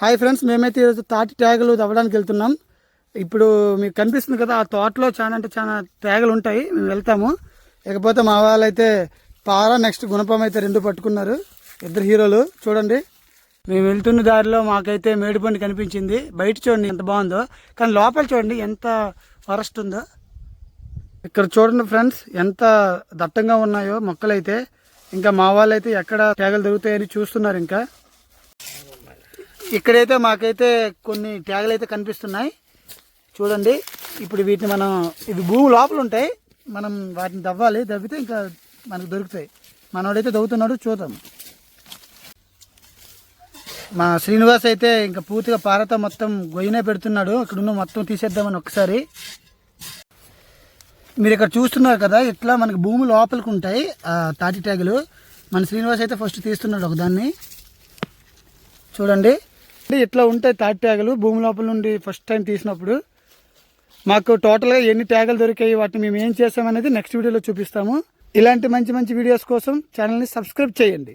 Hi friends మేమైతే ఈరోజు తాటి ట్యాగులు తవ్వడానికి వెళ్తున్నాం. ఇప్పుడు మీకు కనిపిస్తుంది కదా ఆ తోటలో చాలా అంటే చాలా ట్యాగులు ఉంటాయి మేము వెళ్తాము. ఇకపోతే మా వాళ్ళైతే పార నెక్స్ట్ గుణపం అయితే రెండు పట్టుకున్నారు ఇద్దరు హీరోలు. చూడండి మేము వెళ్తున్న దారిలో మాకైతే మేడిపండు కనిపించింది. బయట చూడండి ఎంత బాగుందో కానీ లోపల చూడండి ఎంత ఫారెస్ట్ ఉందో. ఇక్కడ చూడండి ఫ్రెండ్స్ ఎంత దట్టంగా ఉన్నాయో మొక్కలైతే. ఇంకా మా వాళ్ళైతే ఎక్కడ ట్యాగులు దొరుకుతాయని చూస్తున్నారు ఇంకా. ఇక్కడైతే మాకైతే కొన్ని ట్యాగులు అయితే కనిపిస్తున్నాయి. చూడండి. ఇప్పుడు వీటిని మనం ఇవి భూమి లోపల ఉంటాయి మనం వాటిని దవ్వాలి దవ్వితే ఇంకా మనకు దొరుకుతాయి. మనోడైతే దవ్వుతున్నాడు చూద్దాం. మా శ్రీనివాస్ అయితే ఇంకా పూర్తిగా పారతో మొత్తం గొయ్యనే పెడుతున్నాడు. ఇక్కడున్న మొత్తం తీసేద్దామని ఒకసారి మీరు ఇక్కడ చూస్తున్నారు కదా ఇట్లా మనకి భూమి లోపలికి ఉంటాయి ఆ తాటి ట్యాగులు. మన శ్రీనివాస్ అయితే ఫస్ట్ తీస్తున్నాడు ఒకదాన్ని. చూడండి. ఇట్లా ఉంటాయి తాటి ట్యాగులు? భూమి లోపల నుండి ఫస్ట్ టైం తీసినప్పుడు మాకు టోటల్గా ఎన్ని ట్యాగులు దొరికాయి? వాటిని మేము ఏం చేసామనేది నెక్స్ట్ వీడియోలో చూపిస్తాము. ఇలాంటి మంచి మంచి వీడియోస్ కోసం ఛానల్ని సబ్స్క్రైబ్ చేయండి.